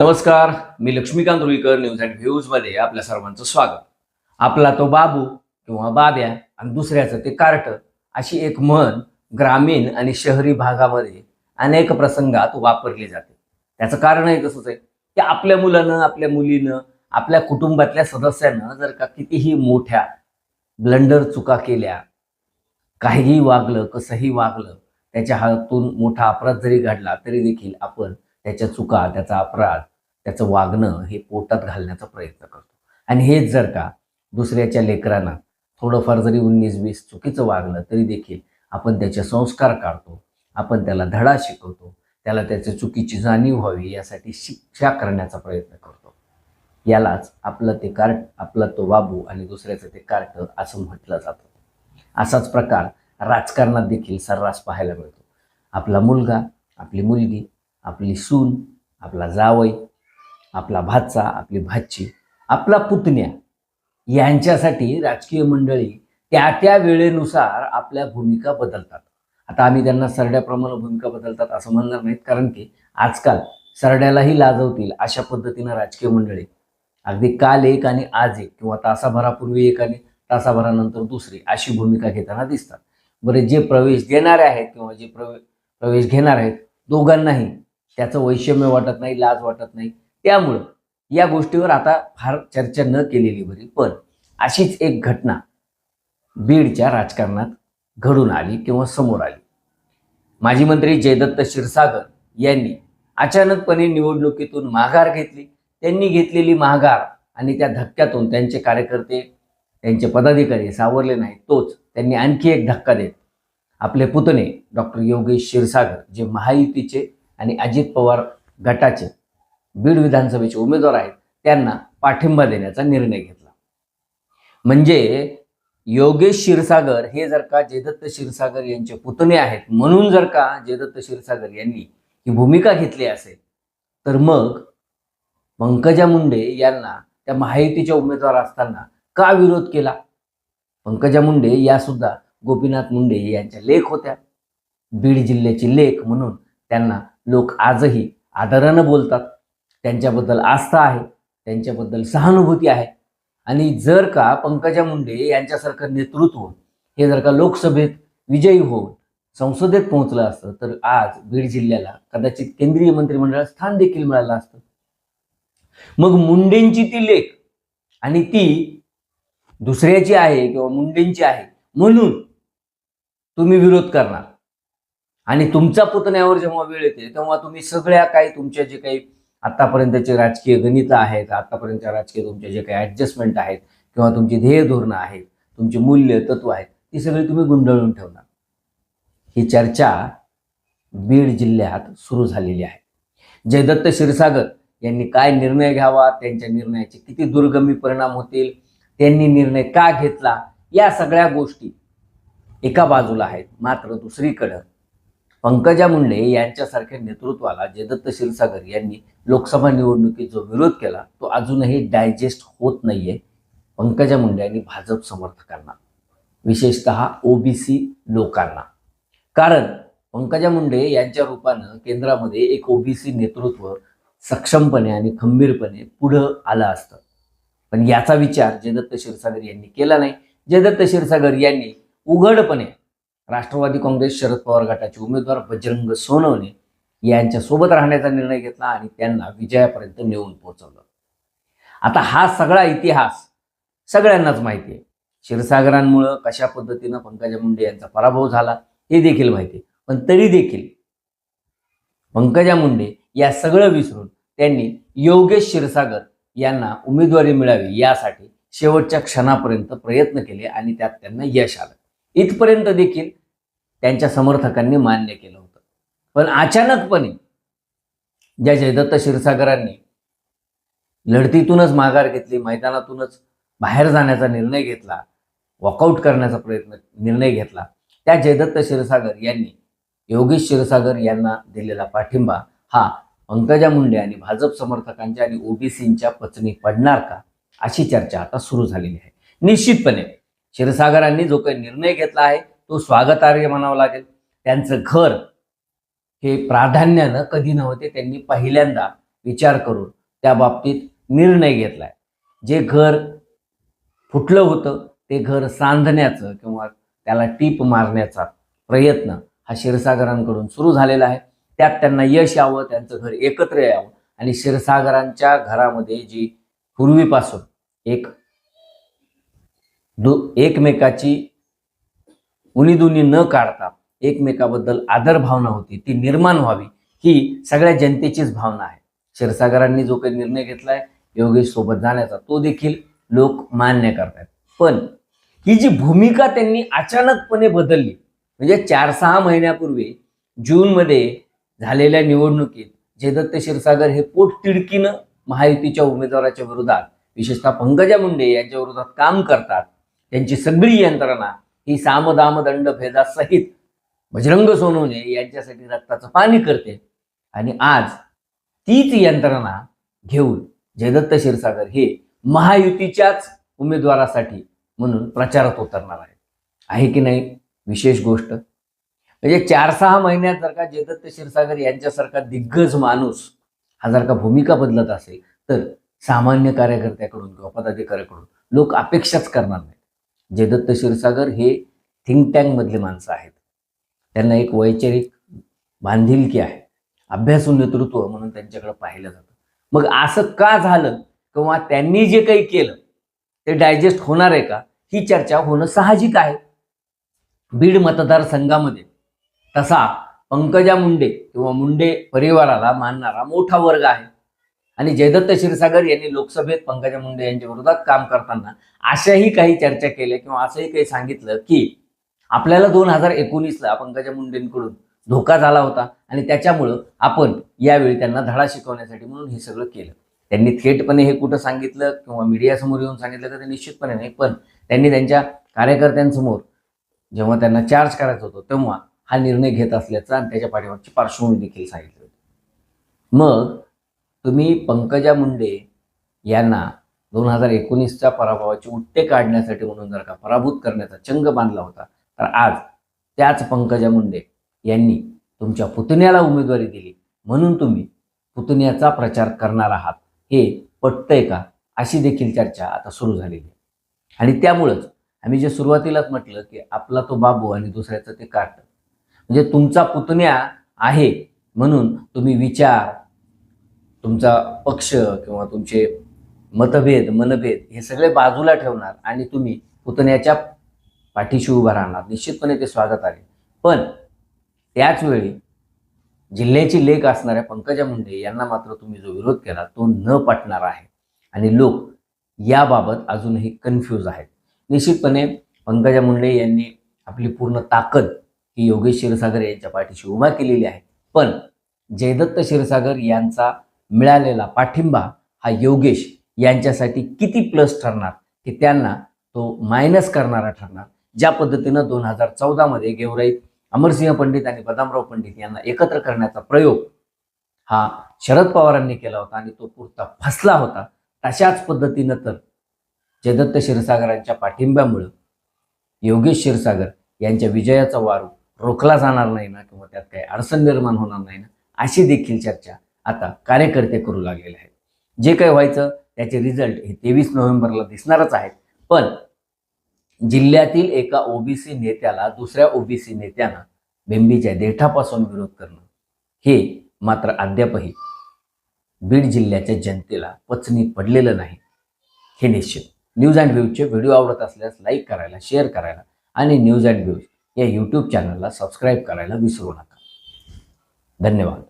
नमस्कार मी Laxmikant Ruikar news and व्ह्यूजमध्ये आपल्या सर्वांचं स्वागत. आपला तो बाबू किंवा बाब्या आणि दुसऱ्याचं ते कार्ट अशी एक म्हण ग्रामीण आणि शहरी भागामध्ये अनेक प्रसंगात वापरली जाते. त्याचं कारणही तसंच आहे? की आपल्या मुलानं आपल्या मुलीनं आपल्या कुटुंबातल्या सदस्यानं जर का कितीही मोठ्या ब्लंडर चुका केल्या काहीही वागलं कसंही वागलं त्याच्या हातून मोठा अपराध जरी घडला तरी देखील आपण त्याच्या चुका त्याचा अपराध त्याचं वागणं हे पोटात घालण्याचा प्रयत्न करतो. आणि हेच जर का दुसऱ्याच्या लेकरांना थोडंफार जरी उन्नीस वीस चुकीचं वागलं तरी देखील आपण त्याचे संस्कार काढतो आपण त्याला धडा शिकवतो त्याला त्याच्या चुकीची जाणीव व्हावी यासाठी शिक्षा करण्याचा प्रयत्न करतो. यालाच आपलं ते कार्ट आपला तो बाबू आणि दुसऱ्याचं ते कार्ट असं म्हटलं जातं. असाच प्रकार राजकारणात देखील सर्रास पाहायला मिळतो. आपला मुलगा आपली मुलगी आपली सून आपला जावई आपला भाचा आपली भाची आपला पुतण्या यांच्यासाठी राजकीय मंडळी त्या त्या वेळेनुसार आपल्या भूमिका बदलतात. आता आम्ही त्यांना सरड्याप्रमाणे भूमिका बदलतात असं म्हणणार नाहीत कारण की आजकाल सरड्यालाही लाजवतील अशा पद्धतीनं राजकीय मंडळी. अगदी काल एक आणि आज एक किंवा तासाभरापूर्वी एक आणि तासाभरानंतर दुसरी अशी भूमिका घेताना दिसतात. बरे जे प्रवेश देणारे आहेत किंवा जे प्रवे प्रवेश घेणार आहेत दोघांनाही त्याचं वैषम्य वाटत नाही लाज वाटत नाही. त्यामुळं या गोष्टीवर आता फार चर्चा न केलेली बरी पण अशीच एक घटना बीडच्या राजकारणात घडून आली किंवा समोर आली. माजी मंत्री जयदत्त क्षीरसागर यांनी अचानकपणे निवडणुकीतून माघार घेतली. त्यांनी घेतलेली माघार आणि त्या धक्क्यातून त्यांचे कार्यकर्ते त्यांचे पदाधिकारी सावरले नाही तोच त्यांनी आणखी एक धक्का देत आपले पुतणे डॉक्टर योगेश क्षीरसागर जे महायुतीचे आणि अजित पवार गटाचे बीड विधानसभेचे उमेदवार आहेत त्यांना पाठिंबा देण्याचा निर्णय घेतला. म्हणजे योगेश क्षीरसागर हे जर का जयदत्त क्षीरसागर यांचे पुतणे आहेत म्हणून जर का जयदत्त क्षीरसागर यांनी ही भूमिका घेतली असेल तर मग पंकजा मुंडे यांना त्या महायुतीच्या उमेदवार असताना का विरोध केला? पंकजा मुंडे या सुद्धा गोपीनाथ मुंडे यांच्या लेख होत्या. बीड जिल्ह्याची लेख म्हणून त्यांना लोक आजही आदरानं बोलतात. त्यांच्याबद्दल आस्था आहे त्यांच्याबद्दल सहानुभूती आहे. आणि जर का पंकजा मुंडे यांच्यासारखं नेतृत्व हे जर का लोकसभेत विजयी होऊन संसदेत पोहोचलं असतं तर आज बीड जिल्ह्याला कदाचित केंद्रीय मंत्रिमंडळात स्थान देखील मिळालं असतं. मग मुंडेंची ती लेख आणि ती दुसऱ्याची आहे किंवा मुंडेंची आहे म्हणून तुम्ही विरोध करणार. आणि तुमच्या पुतण्यावर जेव्हा वेळ येते तेव्हा तुम्ही सगळ्या काही तुमच्या जे काही आतापर्यंतचे राजकीय गणितं आहेत आतापर्यंतच्या राजकीय तुमचे जे काही ॲडजस्टमेंट आहेत किंवा तुमची ध्येय धोरणं आहेत तुमची मूल्य तत्व आहेत ती सगळी तुम्ही गुंडाळून ठेवणार. ही चर्चा बीड जिल्ह्यात सुरू झालेली आहे. जयदत्त क्षीरसागर यांनी काय निर्णय घ्यावा त्यांच्या निर्णयाचे किती दुर्गमी परिणाम होतील त्यांनी निर्णय का घेतला या सगळ्या गोष्टी एका बाजूला आहेत मात्र दुसरीकडं पंकजा मुंडे यांच्यासारख्या नेतृत्वाला जयदत्त क्षीरसागर यांनी लोकसभा निवडणुकीत जो विरोध केला तो अजूनही डायजेस्ट होत नाहीये. पंकजा मुंडे यांनी भाजप समर्थकांना विशेषतः ओबीसी लोकांना. कारण पंकजा मुंडे यांच्या रूपानं केंद्रामध्ये एक ओबीसी नेतृत्व सक्षमपणे आणि खंबीरपणे पुढं आलं असतं. पण याचा विचार जयदत्त क्षीरसागर यांनी केला नाही. जयदत्त क्षीरसागर यांनी उघडपणे राष्ट्रवादी काँग्रेस शरद पवार गटाचे उमेदवार बजरंग सोनवणे यांच्या सोबत राहण्याचा निर्णय घेतला आणि त्यांना विजयापर्यंत नेऊन पोहोचवलं. आता हा सगळा इतिहास सगळ्यांनाच माहिती आहे. क्षीरसागरांमुळं कशा पद्धतीनं पंकजा मुंडे यांचा पराभव झाला हे देखील माहिती आहे. पण तरी देखील पंकजा मुंडे या सगळं विसरून त्यांनी योगेश क्षीरसागर यांना उमेदवारी मिळावी यासाठी शेवटच्या क्षणापर्यंत प्रयत्न केले आणि त्यात त्यांना यश आलं. इथपर्यंत देखील त्यांच्या समर्थकांनी मान्य केलं होतं. पण अचानकपणे ज्या जयदत्त क्षीरसागरांनी लढतीतूनच माघार घेतली मैदानातूनच बाहेर जाण्याचा निर्णय घेतला वॉकआउट करण्याचा प्रयत्न निर्णय घेतला त्या जयदत्त क्षीरसागर यांनी योगेश क्षीरसागर यांना दिलेला पाठिंबा हा पंकजा मुंडे आणि भाजप समर्थकांच्या आणि ओबीसींच्या पचनी पडणार का अशी चर्चा आता सुरू झालेली आहे. निश्चितपणे क्षीरसागरांनी जो काही निर्णय घेतला आहे तो स्वागतार्ह म्हणावा लागेल. त्यांचं घर हे प्राधान्यानं कधी नव्हते त्यांनी पहिल्यांदा विचार करून त्या बाबतीत निर्णय घेतलाय. जे घर फुटलं होतं ते घर सांधण्याचं किंवा त्याला टीप मारण्याचा प्रयत्न हा क्षीरसागरांकडून सुरू झालेला आहे. त्यात त्यांना यश यावं त्यांचं घर एकत्र यावं आणि क्षीरसागरांच्या घरामध्ये जी पूर्वीपासून एक दु एकमेकाची उणीदुनी न काढता एकमेकाबद्दल आदर भावना होती ती निर्माण व्हावी ही सगळ्या जनतेचीच भावना आहे. क्षीरसागरांनी जो काही निर्णय घेतलाय योगेश सोबत जाण्याचा तो देखील लोक मान्य करतायत. पण ही जी भूमिका त्यांनी अचानकपणे बदलली म्हणजे चार सहा महिन्यापूर्वी जूनमध्ये झालेल्या निवडणुकीत जयदत्त क्षीरसागर हे पोट तिडकीनं महायुतीच्या उमेदवाराच्या विरोधात विशेषतः पंकजा मुंडे यांच्या विरोधात काम करतात त्यांची सगळी यंत्रणा ही सामदाम दंड भेदासहित बजरंग सोनवणे यांच्यासाठी रक्ताचं पाणी करते. आणि आज तीच यंत्रणा घेऊन जयदत्त क्षीरसागर हे महायुतीच्याच उमेदवारासाठी म्हणून प्रचारात उतरणार आहे आहे की नाही? विशेष गोष्ट. म्हणजे चार सहा महिन्यात जर का जयदत्त क्षीरसागर यांच्यासारखा दिग्गज माणूस हा जर का भूमिका बदलत असेल तर सामान्य कार्यकर्त्याकडून किंवा पदाधिकाऱ्याकडून लोक अपेक्षाच करणार नाही जयदत्त क्षीरसागर हे थिंक टँकमधले माणसं आहेत. त्यांना एक वैचारिक बांधिलकी आहे. अभ्यासू नेतृत्व म्हणून त्यांच्याकडे पाहिलं जातं. मग असं का झालं किंवा त्यांनी जे काही केलं ते डायजेस्ट होणार आहे का? ही चर्चा होणं साहजिक आहे. बीड मतदारसंघामध्ये तसा पंकजा मुंडे किंवा मुंडे परिवाराला मानणारा मोठा वर्ग आहे. आणि जयदत्त क्षीरसागर यांनी लोकसभेत पंकजा मुंडे यांच्या विरोधात काम करताना अशाही काही चर्चा केल्या किंवा असंही काही सांगितलं की आपल्याला दोन हजार एकोणीसला पंकजा मुंडेंकडून धोका झाला होता आणि त्याच्यामुळं आपण यावेळी त्यांना धडा शिकवण्यासाठी म्हणून हे सगळं केलं. त्यांनी थेटपणे हे कुठं सांगितलं किंवा मीडियासमोर येऊन सांगितलं तर ते निश्चितपणे नाही पण त्यांनी त्यांच्या कार्यकर्त्यांसमोर जेव्हा त्यांना चार्ज करायचं होतं तेव्हा हा निर्णय घेत असल्याचा आणि त्याच्या पाठीमागची पार्श्वभूमी देखील सांगितली होती. मग तुम्ही पंकजा मुंडे यांना दोन हजार एकोणीसच्या पराभवाचे उट्टे काढण्यासाठी म्हणून जर का पराभूत करण्याचा चंग बांधला होता तर आज त्याच पंकजा मुंडे यांनी तुमच्या पुतण्याला उमेदवारी दिली. म्हणून तुम्ही पुतण्याचा प्रचार करणार आहात. हे पटतंय का? अशी देखील चर्चा आता सुरू झालेली आहे. आणि त्यामुळंच आम्ही जे सुरुवातीलाच म्हटलं की आपला तो बाबू आणि दुसऱ्याचं ते काट म्हणजे तुमचा पुतण्या आहे म्हणून तुम्ही विचार तुमचा पक्ष किंवा तुमचे मतभेद मनभेद हे सगळे बाजूला ठेवणार आणि तुम्ही पुतण्याच्या पाठीशी उभं राहणार. निश्चितपणे ते स्वागत आहे. पण त्याचवेळी जिल्ह्याची लेख असणाऱ्या पंकजा मुंडे यांना मात्र तुम्ही जो विरोध केला तो न पटणार आहे. आणि लोक याबाबत अजूनही कन्फ्यूज आहेत. निश्चितपणे पंकजा मुंडे यांनी आपली पूर्ण ताकद ही योगेश क्षीरसागर यांच्या पाठीशी उभा केलेली आहे. पण जयदत्त क्षीरसागर यांचा मिळालेला पाठिंबा हा योगेश यांच्यासाठी किती प्लस ठरणार की त्यांना तो मायनस करणारा ठरणार. ज्या पद्धतीनं दोन हजार चौदामध्ये गेवराई अमरसिंह पंडित आणि बदामराव पंडित यांना एकत्र करण्याचा प्रयोग हा शरद पवारांनी केला होता आणि तो पुरता फसला होता तशाच पद्धतीनं तर जयदत्त क्षीरसागरांच्या पाठिंब्यामुळं योगेश क्षीरसागर यांच्या विजयाचा वारू रोखला जाणार नाही ना किंवा त्यात काही अडचण निर्माण होणार नाही ना अशी देखील चर्चा आता कार्यकर्ते करू लागलेले आहेत. जे काही व्हायचं त्याचे रिझल्ट हे तेवीस नोव्हेंबरला दिसणारच आहेत. पण जिल्ह्यातील एका ओबीसी नेत्याला दुसऱ्या ओबीसी नेत्यानं बेंबीच्या देठापासून विरोध करणं हे मात्र अद्यापही बीड जिल्ह्याच्या जनतेला पचनी पडलेलं नाही. हे निश्चित. न्यूज अँड व्ह्यूजचे व्हिडिओ आवडत असल्यास लाईक करायला शेअर करायला आणि न्यूज अँड व्ह्यूज या यूट्यूब चॅनलला सबस्क्राईब करायला विसरू नका. धन्यवाद.